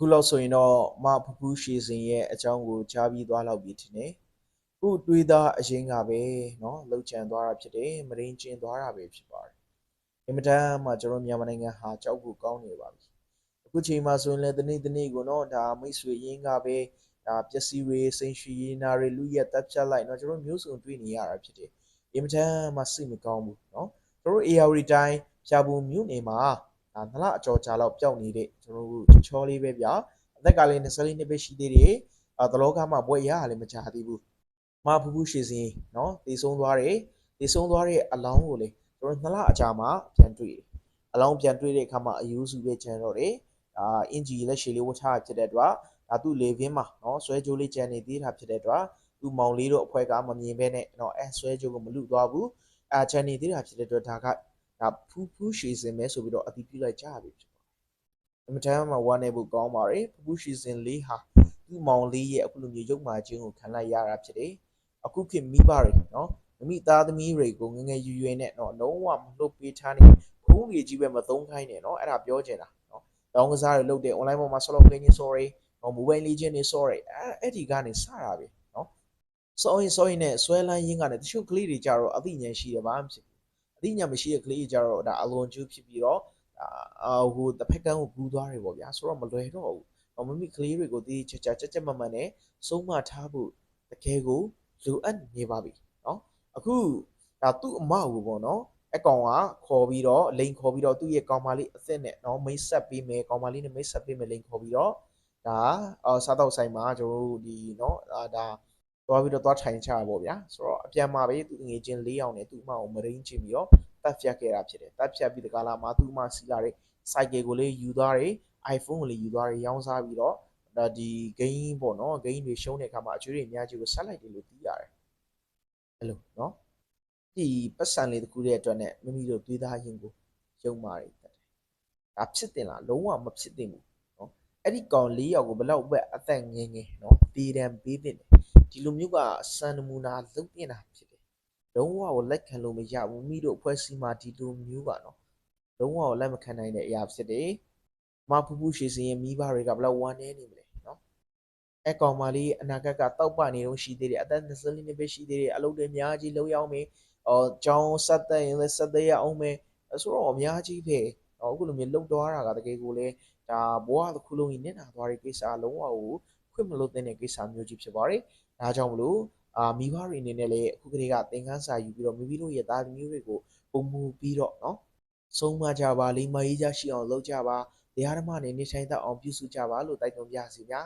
အခုလောက်ဆိုရင်တော့မဖူးဖူးရှည်စင်ရဲ့အကြောင်းကိုကြားပြီးသွားလောက်ပြီထင်တယ်ခုတွေးသားအရင်ကပဲเนาะလှုပ်ချန်သွားတာဖြစ်တယ်မရင်းကျင်သွားတာပဲဖြစ်ပါတယ်အင်မတန်မှကျွန်တော်မြန်မာနိုင်ငံဟာကြောက်ဖို့ကောင်းနေပါပြီအခုချိန်မှာဆိုရင်လည်းတနေ့တနေ့ကိုเนาะဒါမိတ်ဆွေရင်းကပဲဒါပျက်စီးတွေစိန်ရွှေရင်းနာတွေလူရက်တက်ဖြတ်လိုက်เนาะကျွန်တော်မျိုးစုံတွေ့နေရတာဖြစ်တယ်အင်မတန်မှစိတ်မကောင်းဘူးเนาะကျွန်တော် AR တိုင်းဖြာပူမြို့နယ်မှာ ဒါနလအကျော်ကြာလောက်ပျောက်နေတဲ့ကျွန်တော်တို့ချောချောလေးပဲဗျာအသက်ကလည်း24နှစ်ပဲရှိသေးတယ်အသလောကမှာဘွဲ့ရရလည်းမကြသေးဘူးမဖူးဖူးရှည်စင်းနော်တည်ဆုံးသွားတယ်တည်ဆုံးသွားတဲ့အလောင်းကိုလေကျွန်တော်နလအကြာမှာပြန်တွေ့တယ်အလောင်းပြန်တွေ့တဲ့အခါမှာအယူစုပဲကျန်တော့တယ်ဒါအင်ဂျီလက်ရှည်လေးဝှထားဖြစ်တဲ့အတွက်ဒါသူ့လေဗင်းမှာနော်ဆွဲကြိုးလေးကြံနေသေးတာဖြစ်တဲ့အတွက်သူ့မောင်လေးတို့အဖွဲကမမြင်ဘဲနဲ့နော်အဲဆွဲကြိုးကိုမလူသွားဘူးအာချန်နေသေးတာဖြစ်တဲ့အတွက်ဒါက ဒါဖူးဖူးရှည်စင်ပဲဆိုပြီးတော့အတိပြုလိုက်ကြပြီဖြစ်ပါတယ်အမတန်မှဝမ်းနေဖို့ကောင်းပါတယ်ဖူးဖူးရှည်စင်လေးဟာသူ့မောင်လေးရဲ့အခုလိုမျိုးရုပ်မာခြင်းကိုခံလိုက်ရတာဖြစ်တယ်အခုခေတ်မိဘတွေနော်မိမိသားသမီးတွေကိုငငယ်ရွယ်ရွယ်နဲ့နော်လုံးဝမလှုပ်ပေးထားနေခုံးကြီးကြီးပဲမသုံးခိုင်းနဲ့နော်အဲ့ဒါပြောချင်တာနော်တောင်းကစားတွေလုပ်တဲ့ online ပေါ်မှာ solo gaming sorry ဟို mobile legend တွေ sorry အဲ့အဲ့ဒီကနေစတာပဲနော်စောရင်စောရင်နဲ့ဆွဲလန်းရင်းကလည်းတချို့ကလေးတွေကြတော့အသိဉာဏ်ရှိတယ်ဘာမှမဖြစ် အသိဉာဏ်မရှိတဲ့ကလေးတွေကြတော့ဒါအလွန်ကျူးဖြစ်ပြီးတော့အာဟိုတစ်ဖက်ကန်းကိုဘူးသွားတယ်ပေါ့ဗျာဆိုတော့မလွယ်တော့ဘူးဟောမမိကလေးတွေကိုဒီချာချာကြက်ကြက်မမှန်နဲ့ဆုံးမထားဖို့တကယ်ကိုလိုအပ်နေပါပြီเนาะအခုဒါသူ့အမကိုပေါ့နော်အကောင်ကခေါ်ပြီးတော့လိန်ခေါ်ပြီးတော့သူ့ရဲ့ကောင်မလေးအစ်စ်နဲ့เนาะမိတ်ဆက်ပေးမယ်ကောင်မလေးနဲ့မိတ်ဆက်ပေးမယ်လိန်ခေါ်ပြီးတော့ဒါအော်စားတော့ဆိုင်မှာကျွန်တော်တို့ဒီเนาะအာဒါ သွားပြီးတော့သွားထိုင်ချတာပေါ့ဗျာဆိုတော့အပြန်မှာပဲသူငွေချင်း၄ယောက်နဲ့သူ့အမကိုမရင်းချင်းပြီးတော့တက်ဖြတ်ခဲ့တာဖြစ်တယ်တက်ဖြတ်ပြီးတကလာမှာသူ့အမစီလာတဲ့စိုက်ကယ်ကိုလေးယူသွားတယ် iPhone ကိုလေးယူသွားတယ်ရောင်းစားပြီးတော့ဒါဒီ game ပေါ့နော် game တွေရှုံးတဲ့အခါမှာအကျွေးတွေအများကြီးကိုဆက်လိုက်တယ်လို့သိရတယ်အဲ့လိုနော်ဒီပတ်စံလေးတစ်ခုရဲ့အတွက်နဲ့မိမိတို့တွေးသားရင်ကိုယုံမာတွေတက်တယ်ဒါဖြစ်တင်လားလုံးဝမဖြစ်တင်ဘူးနော်အဲ့ဒီကောင်၄ယောက်ကိုဘလောက်ပဲအသက်ငယ်ငယ်နော်ဒေတံပေးတင်တယ် ဒီလိုမျိုးကစံနမူနာလုံးတင်တာဖြစ်တယ်လုံးဝကိုလက်ခံလို့မရဘူးမိတို့အဖွဲ့အစည်းမှာဒီလိုမျိုးကနော်လုံးဝကိုလက်မခံနိုင်တဲ့အရာဖြစ်တယ်မဖူးဖူးရှည်စင်ရဲ့မိဘတွေကဘလောက်ဝမ်းနေနေမလဲနော်အဲကောင်မလေးအနာဂတ်ကတောက်ပနေတော့ရှိသေးတယ်အသက်20နှစ်ပဲရှိသေးတယ်အလုပ်တွေအများကြီးလုပ်ရအောင်မယ်အော်ကြောင်းဆက်သက်ရင်လည်းဆက်သက်ရအောင်မယ်ဆိုတော့အများကြီးပဲအခုလိုမျိုးလှုပ်သွားတာကတကယ်ကိုလေဒါဘဝတစ်ခုလုံးကြီးနစ်နာသွားတဲ့ကိစ္စလုံးဝကို ခွင့်မလို့တဲ့ကိစ္စမျိုးကြီးဖြစ်ပါတယ်။ဒါကြောင့်မလို့အာမိဘတွေအနေနဲ့လည်းအခုကလေးကသင်ခန်းစာယူပြီးတော့မိမိတို့ရဲ့သားသမီးတွေကိုပုံမူပြီးတော့နော်ဆုံးမကြပါလိမ္မာရေးကြရှိအောင်လုပ်ကြပါတရားဓမ္မနဲ့နေထိုင်တတ်အောင်ပြုစုကြပါလို့တိုက်တွန်းပြစီဗျာ